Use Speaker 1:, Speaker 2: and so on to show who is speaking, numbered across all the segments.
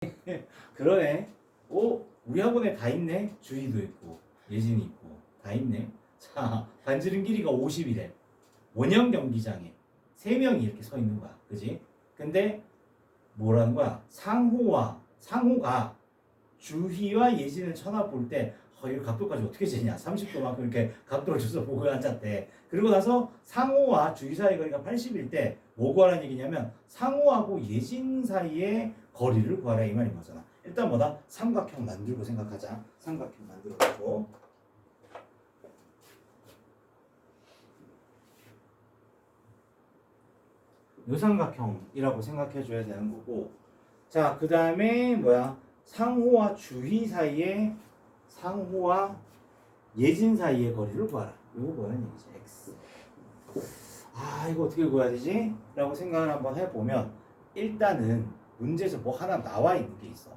Speaker 1: 그러네. 오, 우리 학원에 다 있네. 주희도 있고, 예진이 있고, 다 있네. 자, 반지름 길이가 50이래. 원형 경기장에 세 명이 이렇게 서 있는 거야. 그지? 근데 뭐라는 거야? 상호와 상호가 주희와 예진을 쳐다볼 때 어, 이 각도까지 어떻게 재냐? 30도만큼 이렇게 각도를 줘서 보고 앉았대. 그리고 나서 상호와 주희 사이 거리가 80일 때뭐 구하라는 얘기냐면 상호하고 예진 사이의 거리를 구하라 이 말인 거잖아. 일단 뭐다? 삼각형 만들고 생각하자. 삼각형 만들어주고. 요 삼각형이라고 생각해 줘야 되는 거고. 자, 그 다음에 뭐야? 상호와 주희 사이에 상호와 예진 사이의 거리를 구하라. 이거 뭐라는 얘기지? x. 아, 이거 어떻게 구해야 되지? 라고 생각을 한번 해보면 일단은 문제에서 뭐 하나 나와 있는 게 있어.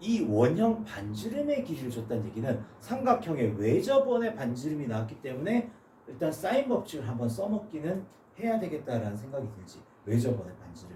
Speaker 1: 이 원형 반지름의 길이를 줬다는 얘기는 삼각형의 외접원의 반지름이 나왔기 때문에 일단 사인 법칙을 한번 써먹기는 해야 되겠다라는 생각이 들지. 외접원의 반지름이니까.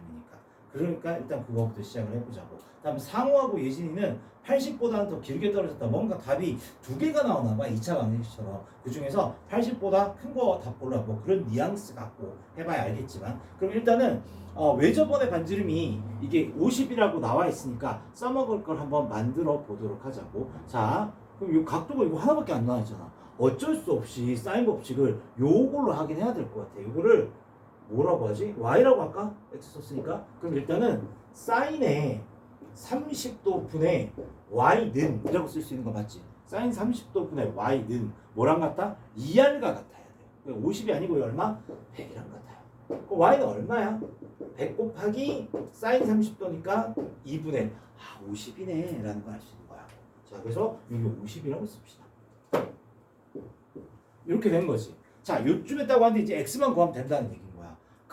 Speaker 1: 그러니까 일단 그거부터 시작을 해보자고. 다음 상호하고 예진이는 80보다는 더 길게 떨어졌다. 뭔가 답이 두 개가 나오나 봐. 2차 방정식처럼. 그 중에서 80보다 큰 거 답 골라. 뭐 그런 뉘앙스 갖고 해봐야 알겠지만. 그럼 일단은 어, 외접원의 반지름이 이게 50이라고 나와 있으니까 써먹을 걸 한번 만들어 보도록 하자고. 자, 그럼 이 각도가 이거 하나밖에 안 나와 있잖아. 어쩔 수 없이 사인 법칙을 요걸로 하긴 해야 될 것 같아. 이거를 뭐라고 하지? y라고 할까? x 썼으니까. 그럼 일단은 사인에 30도 분의 y는 이라고 쓸 수 있는 거 맞지? 사인 30도 분의 y는 뭐랑 같다? 2r과 같아야 돼. 50이 아니고 얼마? 100이랑 같아요. 그 y는 얼마야? 100 곱하기 사인 30도니까 2분의 아 50이네 라는 걸 알 수 있는 거야. 자 그래서 여기 50이라고 씁시다. 이렇게 된 거지. 자 요쯤 했다고 하는데 이제 x만 구하면 된다는 거야.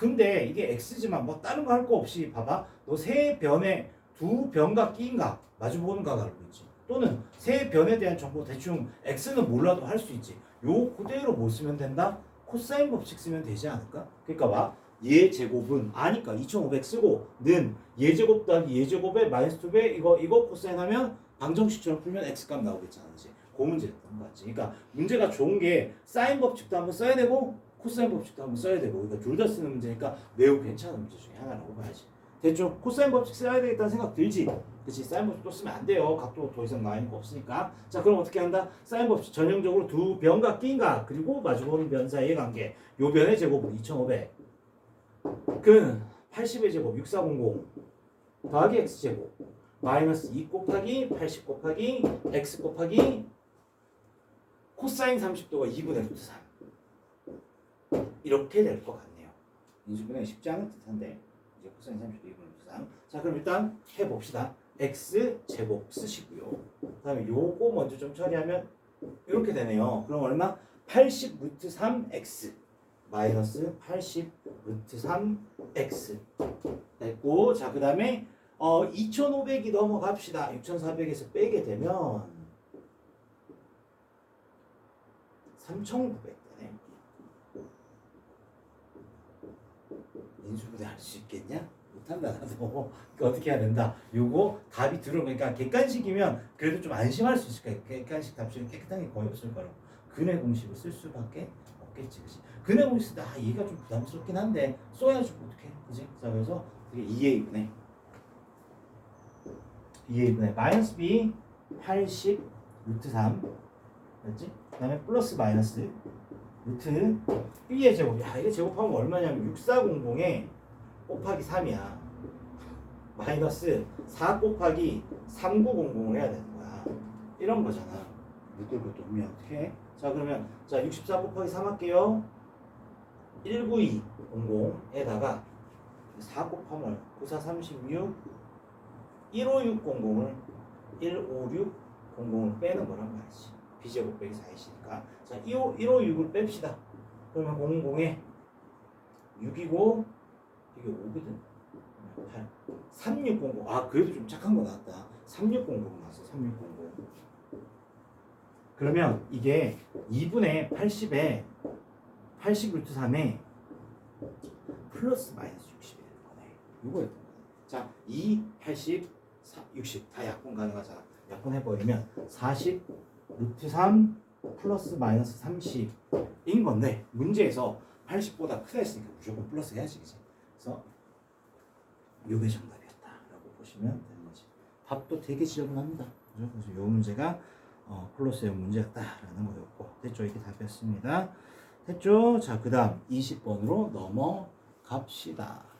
Speaker 1: 근데 이게 x지만 뭐 다른 거 할 거 없이 봐봐. 너 세 변에 두 변과 끼인 각 마주보는 각 알고 있지. 또는 세 변에 대한 정보 대충 x는 몰라도 할 수 있지. 요 그대로 뭐 쓰면 된다? 코사인 법칙 쓰면 되지 않을까? 그러니까 봐. 얘 제곱은 아니까 2500 쓰고 는얘 제곱 더하기 얘 제곱에 마이너스 2배 이거 이거 코사인 하면 방정식처럼 풀면 x값 나오겠잖아. 그지? 그 문제였던 거 같지. 그러니까 문제가 좋은 게 사인 법칙도 한번 써야 되고 코사인 법칙도 한번 써야 되고 그러니까 둘 다 쓰는 문제니까 매우 괜찮은 문제 중에 하나라고 봐야지. 대충 코사인 법칙 써야 되겠다는 생각 들지? 그치 사인 법칙 또 쓰면 안 돼요. 각도 더 이상 나인 거 없으니까. 자 그럼 어떻게 한다? 사인 법칙 전형적으로 두 변과 끼인가 그리고 마주보는 변 사이의 관계. 요 변의 제곱은 2,500. 그 80의 제곱 6400 더하기 x 제곱 마이너스 2 곱하기 80 곱하기 x 곱하기 코사인 30도가 2분의 루트 3 이렇게 될 것 같네요. 인수분해 쉽지 않은 듯한데 이제 코사인 30도 2분의 루트 3. 자 그럼 일단 해봅시다. x 제곱 쓰시고요. 그다음에 요거 먼저 좀 처리하면 이렇게 되네요. 그럼 얼마? 80 루트 3 x 마이너스 80 루트 3 x 됐고 자 그다음에 어 2,500이 넘어갑시다. 6,400에서 빼게 되면 3,900 되네. 인수분해 할수 있겠냐? 못한다 나도. 그러니까 어떻게 해야 된다. 요거 답이 들어오니까 객관식이면 그래도 좀 안심할 수 있을 거야. 객관식 답식은 깨끗한 게 거의 없을 거라고. 근해 공식을 쓸 수밖에 없겠지, 그지? 근해 공식 쓸때 아, 얘가 좀 부담스럽긴 한데 써야지 어떡해, 그지? 자 그래서 이게 2의 2분의 2의 2분의 마이너스 b 80 루트 3 됐지? 그 다음에 플러스 마이너스 루트 b의 제곱. 야 이게 제곱하면 얼마냐면 6400에 곱하기 3이야. 마이너스 4 곱하기 3900을 해야 되는 거야. 이런 거잖아. 묶을 것도 없면 어떻게 해? 자 그러면 자 64 곱하기 3 할게요. 19200에다가 4 곱하면 94 36 15600을 15600을 빼는 거란 말이지 비제곱 빼기 4이시니까 자 156을 156을 뺍시다 그러면 00에 6이고 이게 5거든 8 3600. 아 그래도 좀 착한 거 나왔다. 3600 나왔어. 3600. 그러면 이게 2분의 80에 80 루트 3에 플러스 마이너스 60이 되는 거네. 이거였던 거네. 자, 2, 80, 사- 60 다 약분 가능하잖아. 약분해버리면 40 루트 3 플러스 마이너스 30인 건데 문제에서 80보다 크다 했으니까 무조건 플러스 해야지 그지? 그래서 요게 정답이었다라고 보시면 되는 거지. 답도 되게 지저분합니다. 그죠? 그래서 요 문제가 어, 플러스의 문제였다라는 거였고 됐죠? 이게 답이었습니다. 됐죠? 자, 그 다음 20번으로 넘어갑시다.